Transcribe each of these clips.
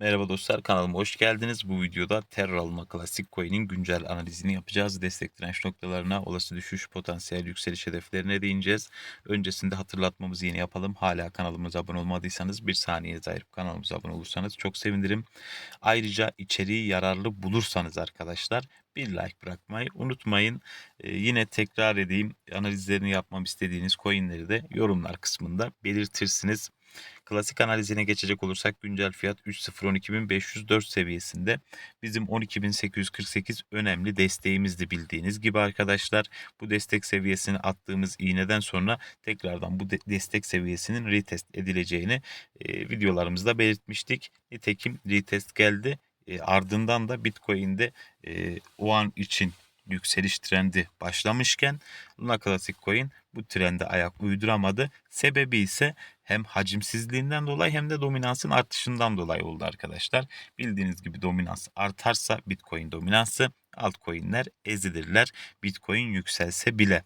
Merhaba dostlar kanalıma hoş geldiniz. Bu videoda Terra alma klasik coin'in güncel analizini yapacağız. Destek direnç noktalarına, olası düşüş, potansiyel yükseliş hedeflerine değineceğiz. Öncesinde hatırlatmamızı yine yapalım. Hala kanalımıza abone olmadıysanız bir saniye ayırıp kanalımıza abone olursanız çok sevinirim. Ayrıca içeriği yararlı bulursanız arkadaşlar bir like bırakmayı unutmayın. Ee, yine tekrar edeyim analizlerini yapmam istediğiniz coinleri de yorumlar kısmında belirtirsiniz. Klasik analizine geçecek olursak güncel fiyat 3.012.504 seviyesinde. Bizim 12.848 önemli desteğimizdi bildiğiniz gibi arkadaşlar. Bu destek seviyesini attığımız iğneden sonra tekrardan bu de destek seviyesinin retest edileceğini e, videolarımızda belirtmiştik. Nitekim retest geldi. E, ardından da Bitcoin'de e, o an için yükseliş trendi başlamışken Luna Classic Coin bu trende ayak uyduramadı. Sebebi ise hem hacimsizliğinden dolayı hem de dominansın artışından dolayı oldu arkadaşlar. Bildiğiniz gibi dominans artarsa Bitcoin dominansı altcoin'ler ezilirler. Bitcoin yükselse bile.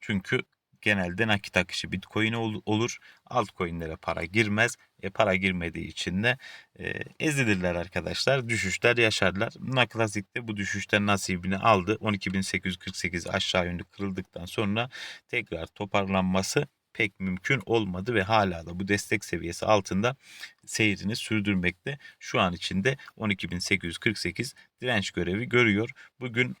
Çünkü genelde nakit akışı Bitcoin'e olur. Altcoin'lere para girmez. E, para girmediği için de e, ezilirler arkadaşlar. Düşüşler yaşarlar. Luna Classic'te bu düşüşten nasibini aldı. 12.848 aşağı yönlü kırıldıktan sonra tekrar toparlanması pek mümkün olmadı ve hala da bu destek seviyesi altında seyrini sürdürmekte. Şu an içinde 12.848 direnç görevi görüyor. Bugün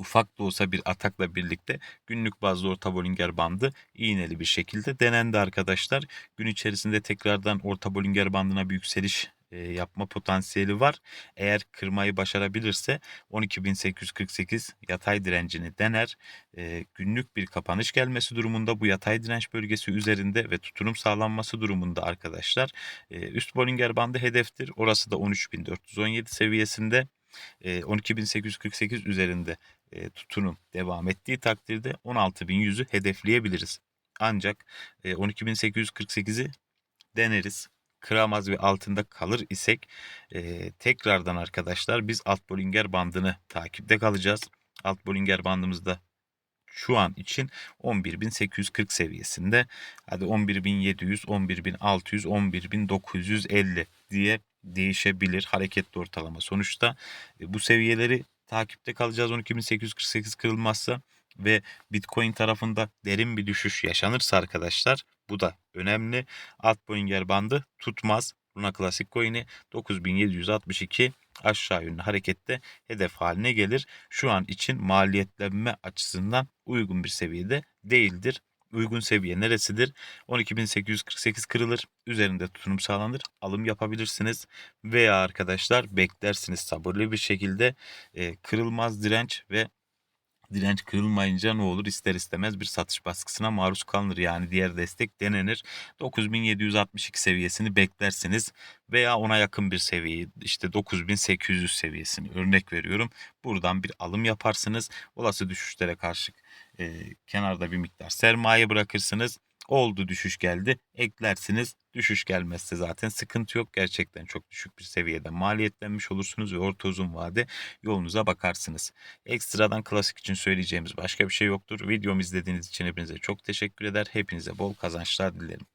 ufak da olsa bir atakla birlikte günlük bazda orta Bollinger bandı iğneli bir şekilde denendi arkadaşlar. Gün içerisinde tekrardan orta Bollinger bandına bir yükseliş e, yapma potansiyeli var. Eğer kırmayı başarabilirse 12.848 yatay direncini dener. E, günlük bir kapanış gelmesi durumunda bu yatay direnç bölgesi üzerinde ve tutunum sağlanması durumunda arkadaşlar e, üst Bollinger bandı hedeftir. Orası da 13.417 seviyesinde. 12.848 üzerinde tutunum devam ettiği takdirde 16.100'ü hedefleyebiliriz. Ancak 12.848'i deneriz kıramaz ve altında kalır isek e, tekrardan arkadaşlar biz alt Bollinger bandını takipte kalacağız. Alt Bollinger bandımızda şu an için 11.840 seviyesinde. Hadi 11.700, 11.600, 11.950 diye değişebilir hareketli ortalama. Sonuçta e, bu seviyeleri takipte kalacağız 12.848 kırılmazsa ve Bitcoin tarafında derin bir düşüş yaşanırsa arkadaşlar bu da önemli. Alt Bollinger bandı tutmaz. Luna Classic Coin'i 9762 aşağı yönlü harekette hedef haline gelir. Şu an için maliyetlenme açısından uygun bir seviyede değildir. Uygun seviye neresidir? 12.848 kırılır. Üzerinde tutunum sağlanır. Alım yapabilirsiniz. Veya arkadaşlar beklersiniz sabırlı bir şekilde e, kırılmaz direnç ve direnç kırılmayınca ne olur ister istemez bir satış baskısına maruz kalınır. Yani diğer destek denenir. 9762 seviyesini beklersiniz veya ona yakın bir seviyeyi işte 9800 seviyesini örnek veriyorum. Buradan bir alım yaparsınız. Olası düşüşlere karşı e, kenarda bir miktar sermaye bırakırsınız. Oldu düşüş geldi. Eklersiniz. Düşüş gelmezse zaten sıkıntı yok. Gerçekten çok düşük bir seviyede maliyetlenmiş olursunuz ve orta uzun vade yolunuza bakarsınız. Ekstradan klasik için söyleyeceğimiz başka bir şey yoktur. Videomu izlediğiniz için hepinize çok teşekkür eder. Hepinize bol kazançlar dilerim.